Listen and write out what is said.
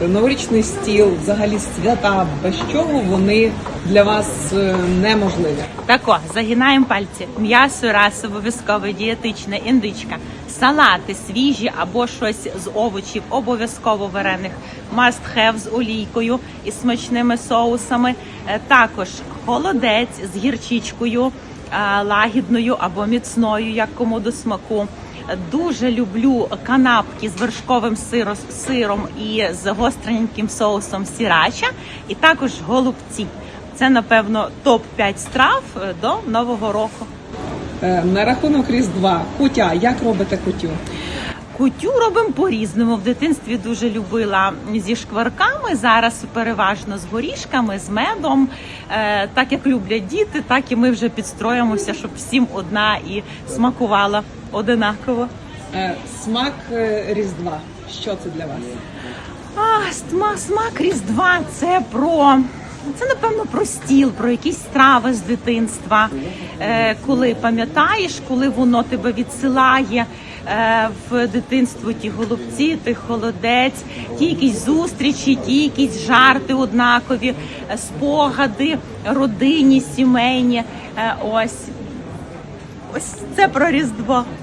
Новорічний стіл, взагалі свята, без чого вони для вас е, неможливі. Тако, загинаємо пальці. М'ясо раз обов'язково дієтичне, індичка, салати свіжі або щось з овочів, обов'язково варених, must have з олійкою і смачними соусами. Е, Також холодець з гірчичкою, е, лагідною або міцною, як кому до смаку. Дуже люблю канапки з вершковим сиром, і з гостреньким соусом сірача, і також голубці. Це напевно топ 5 страв е, до нового року. Е, На рахунок Різдва, кутя, як робите кутю? Кутю робимо по-різному. В дитинстві дуже любила зі шкварками. Зараз переважно з горішками, з медом. Е, так як люблять діти, так і ми вже підстроїмося, щоб всім одна і смакувала одинаково. Е, Смак е, Різдва. Що це для вас? А, сма, смак Різдва це про. Це напевно про стіл, про якісь страви з дитинства, е, коли пам'ятаєш, коли воно тебе відсилає е, в дитинство ті голубці, той холодець, ті якісь зустрічі, ті якісь жарти однакові, е, спогади, родинні, сімейні. Е, ось ось це про Різдво.